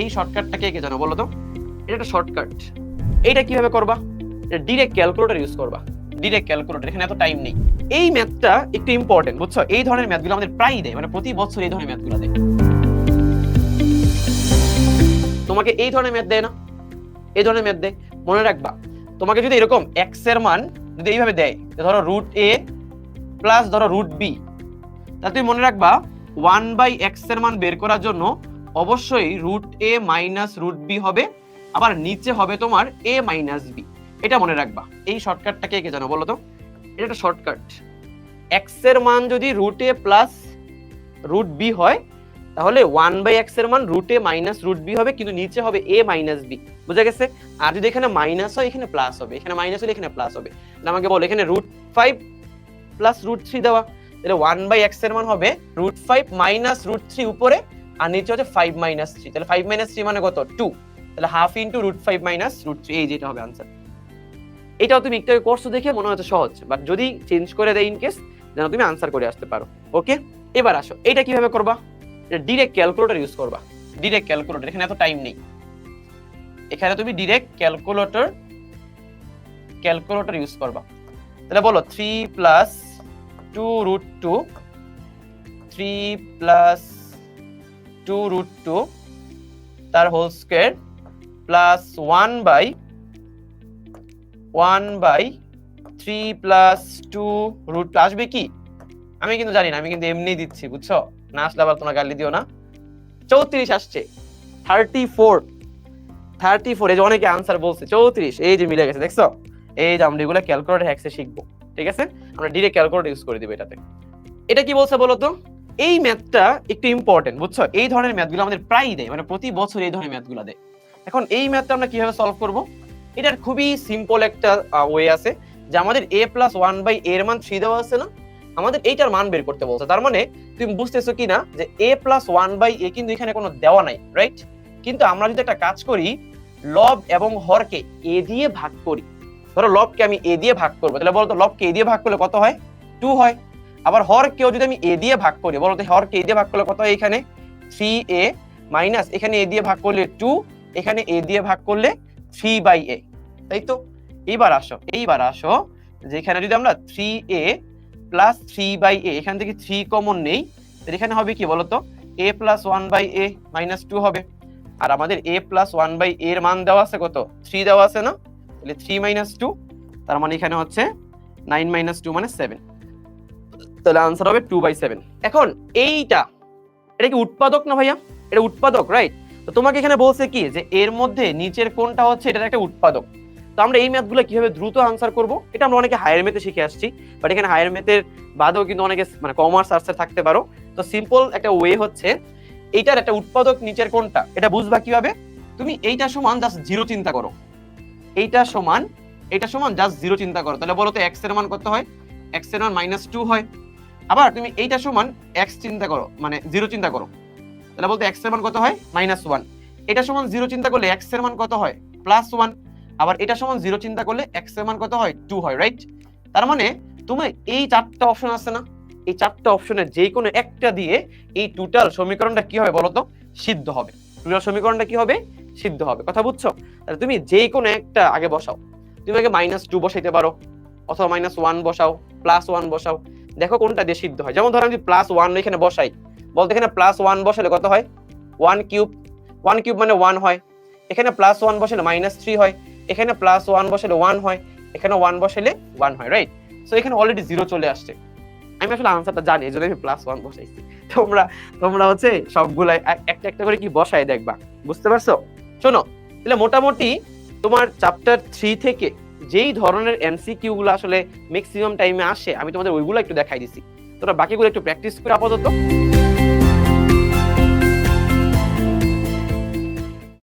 এই শর্টকাটটা কে জানো বলো তো? এটা একটা শর্টকাট এইটা কীভাবে করবা? এটা ডিরেক্ট ক্যালকুলেটর ইউজ করবা। ডিরেক্ট ক্যালকুলেটর এখানে এত টাইম নেই। এই ম্যাথটা একটু ইম্পর্টেন্ট বুঝছ? এই ধরনের ম্যাথগুলো আমাদের প্রায়ই দেয় মানে প্রতি বছর এই ধরনের ম্যাথগুলো দেয়। তোমাকে এই ধরনের ম্যাথ দেয় না? এই ধরনের ম্যাথ দেয়। মনে রাখবা, তোমাকে যদি এরকম এক্সের মান যদি এইভাবে দেয় ধরো রুট এ প্লাস ধরো রুট বি তাহলে তুমি মনে রাখবা ওয়ান বাই এক্সের মান বের করার জন্য অবশ্যই root A minus root B হবে, আবার নিচে হবে তোমার এ মাইনাস বি এটা মনে রাখবা, এই শর্টকাটটা কে জানো বলো তো? এটা একটা শর্টকাট এক্সের মান যদি root A plus root B হয়, তাহলে ওয়ান বাই এক্সের মান root A minus root B হবে, কিন্তু নিচে হবে এ মাইনাস বি বুঝা গেছে? আর যদি এখানে মাইনাস হয়, এখানে প্লাস হবে। এখানে মাইনাস হলে এখানে প্লাস হবে। আমাকে বলো, এখানে root five plus root three দেওয়া। তাহলে ওয়ান বাই এক্সের মান হবে root five minus root three উপরে আর নিচে হচ্ছে ফাইভ মাইনাস থ্রি তাহলে ফাইভ মাইনাস থ্রি মানে কত? টু তাহলে half into root five minus root three এই যেটা হবে আনসার এটাও তুমি একটু কোর্স দেখে মনে হচ্ছে সহজ। বাট যদি চেঞ্জ করে দেয় ইন কেস যেন তুমি আনসার করে আসতে পারো। ওকে এবার আসো। এটা কীভাবে করবা? এটা ডিরেক্ট ক্যালকুলেটর ইউজ করবা। ডিরেক্ট ক্যালকুলেটর এখানে এত টাইম নেই। এখানে তুমি ডিরেক্ট ক্যালকুলেটর ক্যালকুলেটর ইউজ করবা। তাহলে বলো three plus two root two three plus two root two, তার whole square plus one by one by three plus two root আসবে কি? আমি কিন্তু জানি না, আমি কিন্তু এমনি দিচ্ছি, বুঝছ? না আসলে আবার তোমরা গালি দিও না। চৌত্রিশ আসছে। Thirty four. থার্টি ফোর, এই যে অনেকে আনসার বলছে, চৌত্রিশ, এই যে মিলে গেছে, দেখছ? এই যে আমরা এগুলো ক্যালকুলেটর হ্যাক্সে শিখব, ঠিক আছে? আমরা ডিরেক্ট ক্যালকুলেটর ইউজ করে দিব এটাতে। এটা কি বলছে বলো তো? এই ম্যাথটা একটু ইম্পর্টেন্ট বুঝছ? এই ধরনের ম্যাথগুলো আমাদের প্রায়ই দেয় মানে প্রতি বছর এই ধরনের ম্যাথগুলো দেয়। এখন এই ম্যাথটা আমরা কীভাবে সলভ করব? এটার খুবই সিম্পল একটা ওয়ে আছে, যে আমাদের এ প্লাস ওয়ান বাই এর মান থ্রি দেওয়া আছে না? আমাদের এইটার মান বের করতে বলছে। তার মানে তুমি বুঝতেছো কি না যে A plus one by A কিন্তু এখানে কোনো দেওয়া নাই রাইট কিন্তু আমরা যদি একটা কাজ করি লব এবং হরকে এ দিয়ে ভাগ করি, ধরো লবকে আমি এ দিয়ে ভাগ করব, তাহলে বলতো লবকে এ দিয়ে ভাগ করলে কত হয়? টু হয়। আবার হর হরকেও যদি আমি এ দিয়ে ভাগ করি বলতো হরকে এ দিয়ে ভাগ করলে কত এখানে? থ্রি এ মাইনাস, এখানে এ দিয়ে ভাগ করলে টু, এখানে এ দিয়ে ভাগ করলে থ্রি বাই এ। তাই তো? এইবার আসো এইবার আসো, যেখানে যদি আমরা three A plus three by A, এখান থেকে থ্রি কমন নেই এখানে হবে কি বলতো A plus one by A minus two হবে। আর আমাদের এ প্লাস ওয়ান বাই এর মান দেওয়া আছে কত? থ্রি দেওয়া আছে না? তাহলে থ্রি মাইনাস টু তার মানে এখানে হচ্ছে নাইন মাইনাস টু মানে সেভেন তাহলে আনসার হবে টু বাই সেভেন এখন এইটা, এটা কি উৎপাদক না ভাইয়া? এটা উৎপাদক রাইট তো তোমাকে এখানে বলছে কি, যে এর মধ্যে নিচের কোনটা হচ্ছে এটা একটা উৎপাদক। তো আমরা এই ম্যাথগুলো কীভাবে দ্রুত আনসার করব? এটা আমরা অনেকে হায়ার মেথে শিখে আসছি বাট এখানে হায়ার মেথের বাদেও কিন্তু অনেকে মানে কমার্স আর্টসের থাকতে পারো। তো সিম্পল একটা ওয়ে হচ্ছে, এইটার একটা উৎপাদক নিচের কোনটা এটা বুঝবা কীভাবে? তুমি এইটা সমান জাস্ট জিরো চিন্তা করো। এইটা সমান এটা সমান জাস্ট জিরো চিন্তা করো। তাহলে বলো তো এক্সের মান কত হয়? এক্সের মান মাইনাস টু হয়। আবার তুমি এইটা সমান এক্স চিন্তা করো মানে জিরো চিন্তা করো। তাহলে বলতে এক্সের মান কত হয়? মাইনাস ওয়ান এটা সমান জিরো চিন্তা করলে এক্সের মান কত হয়? প্লাস ওয়ান আবার এটা সমান জিরো চিন্তা করলে এক্সের মান কত হয়? টু হয় রাইট তার মানে তোমার এই চারটা অপশন আছে না? এই চারটা অপশনের যে কোনো একটা দিয়ে এই টোটাল সমীকরণটা কি হবে বলতো? সিদ্ধ হবে। টোটাল সমীকরণটা কি হবে? সিদ্ধ হবে। কথা বুঝছ? তাহলে তুমি যে কোনো একটা আগে বসাও। তুমি আগে মাইনাস টু বসাইতে পারো, অথবা মাইনাস ওয়ান বসাও প্লাস ওয়ান বসাও। দেখো কোনটা দিয়ে সিদ্ধ হয়। যেমন ধরো আমি প্লাস ওয়ান এখানে বসাই, বলতে এখানে প্লাস ওয়ান বসালে কত হয়? ওয়ান কিউব ওয়ান কিউব মানে ওয়ান হয়। এখানে প্লাস ওয়ান বসালে মাইনাস থ্রি হয়। এখানে প্লাস ওয়ান বসালে ওয়ান হয়। এখানে ওয়ান বসালে ওয়ান হয় রাইট সো এখানে অলরেডি জিরো চলে আসছে। আমি আসলে আনসারটা জানি, এই জন্য আমি প্লাস ওয়ান বসাইছি। তোমরা তোমরা হচ্ছে সবগুলাই একটা একটা করে কি বসাই দেখবা। বুঝতে পারছ? শোনো, তাহলে মোটামুটি তোমার চ্যাপ্টার থ্রি থেকে যেই ধরনের এমসিকিউ গুলো আসলে ম্যাক্সিমাম টাইমে আসে, আমি তোমাদের ওইগুলো একটু দেখাই দিছি। তোমরা বাকিগুলো একটু প্র্যাকটিস করে আপাতত।